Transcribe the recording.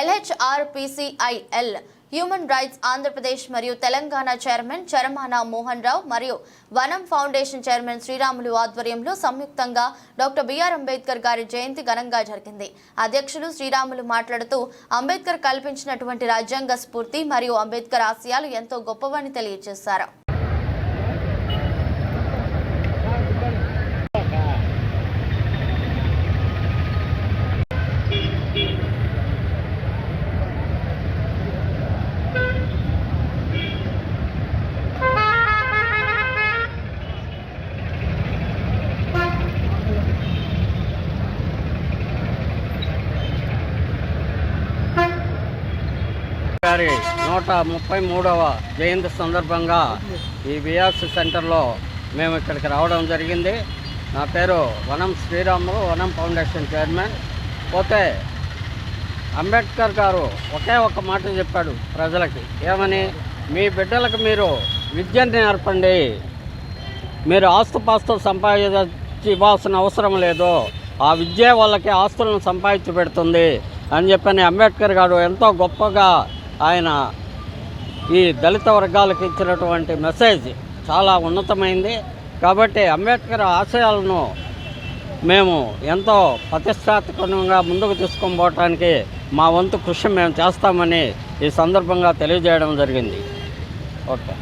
ఎల్హెచ్ఆర్పిసిఐఎల్ human rights Andhra Pradesh మరియు Telangana chairman చరమాన మోహన్ రావు మరియు వనం ఫౌండేషన్ చైర్మన్ శ్రీరాములు ఆధ్వర్యంలో సంయుక్తంగా డాక్టర్ బిఆర్ అంబేద్కర్ గారి జయంతి ఘనంగా జరిగింది. అధ్యక్షులు శ్రీరాములు మాట్లాడుతూ అంబేద్కర్ కల్పించినటువంటి రాజ్యాంగ స్ఫూర్తి మరియు అంబేద్కర్ ఆశయాలు ఎంతో గొప్పవని తెలియజేశారు. గారి నూట ముప్పై మూడవ జయంతి సందర్భంగా ఈ బిఆర్సి సెంటర్లో మేము ఇక్కడికి రావడం జరిగింది. నా పేరు వనం శ్రీరాములు వనం ఫౌండేషన్ చైర్మన్. పోతే అంబేద్కర్ గారు ఒకే ఒక మాట చెప్పాడు ప్రజలకి. ఏమని? మీ బిడ్డలకు మీరు విద్యను నేర్పండి. మీరు ఆస్తుపాస్తులు సంపాదించి ఇవ్వాల్సిన అవసరం లేదు. ఆ విద్య వాళ్ళకి ఆస్తులను సంపాదించి పెడుతుంది అని చెప్పని అంబేద్కర్ గారు ఎంతో గొప్పగా ఆయన ఈ దళిత వర్గాలకు ఇచ్చినటువంటి మెసేజ్ చాలా ఉన్నతమైంది. కాబట్టి అంబేద్కర్ ఆశయాలను మేము ఎంతో ప్రతిష్టాత్మకంగా ముందుకు తీసుకొని పోవటానికి మా వంతు కృషి మేము చేస్తామని ఈ సందర్భంగా తెలియజేయడం జరిగింది. ఓకే.